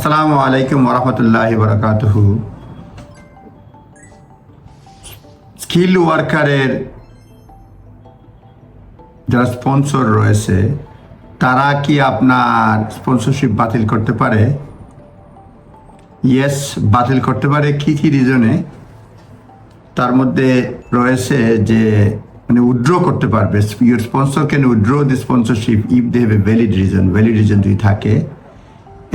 আসসালামু আলাইকুম ওরহমতুল্লাহ বরকাতহ স্কিল ওয়ার্কারের যারা স্পন্সর রয়েছে, তারা কি আপনার স্পন্সরশিপ বাতিল করতে পারে? ইয়েস বাতিল করতে পারে। কি কি রিজনে তার মধ্যে রয়েছে যে মানে উইথড্র করতে পারবে। Your sponsor can withdraw the sponsorship if they have a valid reason valid reason যদি থাকে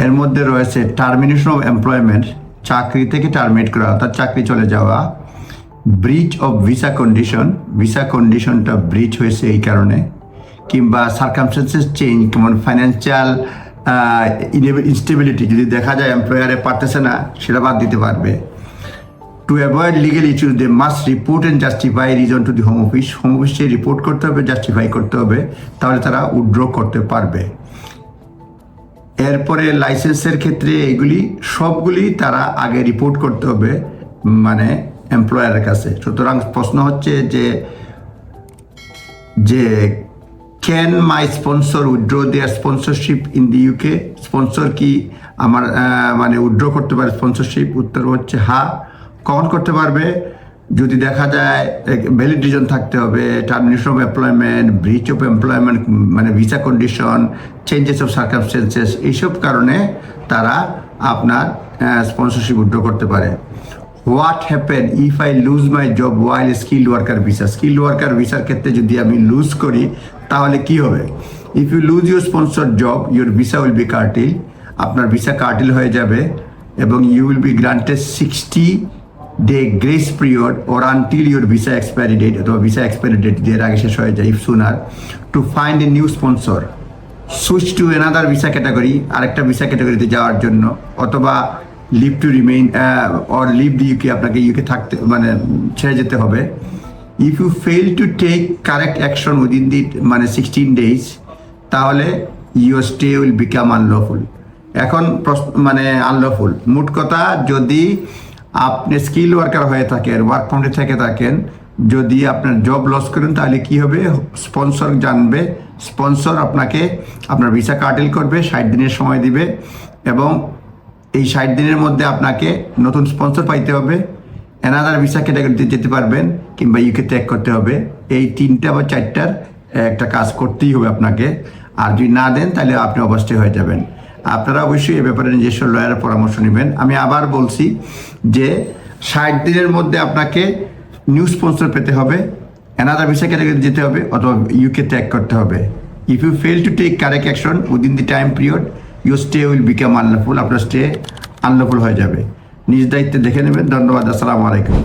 এর মধ্যে রয়েছে টার্মিনেশন অফ এমপ্লয়মেন্ট চাকরি থেকে টার্মিনেট করা, অর্থাৎ চাকরি চলে যাওয়া breach of visa condition visa কন্ডিশনটা ব্রিচ হয়েছে এই কারণে, কিংবা সার্কামস্টেন্সেস চেঞ্জ কেমন ফাইন্যান্সিয়াল ইনস্টেবিলিটি যদি দেখা যায় এমপ্লয়ারে পারতেছে না, সেটা বাদ দিতে পারবে। To avoid legal issues they must report and justify reason to the home office home অফিসে রিপোর্ট করতে হবে জাস্টিফাই করতে হবে, তাহলে তারা উইথড্র করতে পারবে। এরপরে লাইসেন্সের ক্ষেত্রে এগুলি সবগুলি তারা আগে রিপোর্ট করতে হবে মানে এমপ্লয়ারের কাছে। সুতরাং প্রশ্ন হচ্ছে যে যে can my sponsor withdraw their sponsorship in the UK sponsor কি আমার মানে উইথড্র করতে পারে স্পন্সরশিপ উত্তর হচ্ছে হা কখন করতে পারবে? যদি দেখা যায় ভ্যালিড রিজন থাকতে হবে termination of employment breach of employment মানে visa condition changes of circumstances এইসব কারণে তারা আপনার স্পন্সরশিপ উইথড্র করতে পারে। What happen if I lose my job while skill worker visa skill worker ভিসার ক্ষেত্রে যদি আমি লুজ করি, তাহলে কি হবে? If you lose your sponsor job your visa will be curtailed আপনার ভিসা কার্টিল হয়ে যাবে এবং you will be granted sixty day grace period or until your visa expiry date অথবা ভিসা এক্সপায়ারি ডেট এর আগে শেষ হয়ে যায় if sooner to find a new sponsor switch to another visa category আরেকটা ভিসা ক্যাটাগরিতে যাওয়ার জন্য, অথবা leave to remain or leave the UK আপনাকে ইউকে থাকতে মানে ছেড়ে যেতে হবে। If you fail to take correct action within the মানে সিক্সটিন ডেজ তাহলে your stay will become unlawful এখন প্রশ্ন মানে আনলফুল মোট কথা, যদি আপনি স্কিল ওয়ার্কার হয়ে থাকেন ওয়ার্ক পারমিটে থেকে থাকেন, যদি আপনার জব লস করেন, তাহলে কি হবে? স্পন্সর জানবে স্পন্সর আপনাকে আপনার ভিসা কার্টেল করবে, ষাট দিনের সময় দিবে এবং এই ষাট দিনের মধ্যে আপনাকে নতুন স্পন্সর পাইতে হবে এনাদার ভিসা ক্যাটাগরিতে যেতে পারবেন কিংবা ইউকে ত্যাগ করতে হবে। এই তিনটা বা চারটার একটা কাজ করতেই হবে আপনাকে। আর যদি না দেন, তাহলে আপনি অবশ্যই হয়ে যাবেন। আপনারা অবশ্যই এ ব্যাপারে নিজস্ব লয়ারের পরামর্শ নেবেন। আমি আবার বলছি যে ষাট দিনের মধ্যে আপনাকে নিউ স্পন্সর পেতে হবে এনাদার ভিসা ক্যাটাগরি যেতে হবে অথবা ইউকে ত্যাগ করতে হবে। If you fail to take correct action within the time period your stay will become unlawful আপনার স্টে আনলফুল হয়ে যাবে। নিজ দায়িত্বে দেখে নেবেন। ধন্যবাদ, আসসালামু আলাইকুম।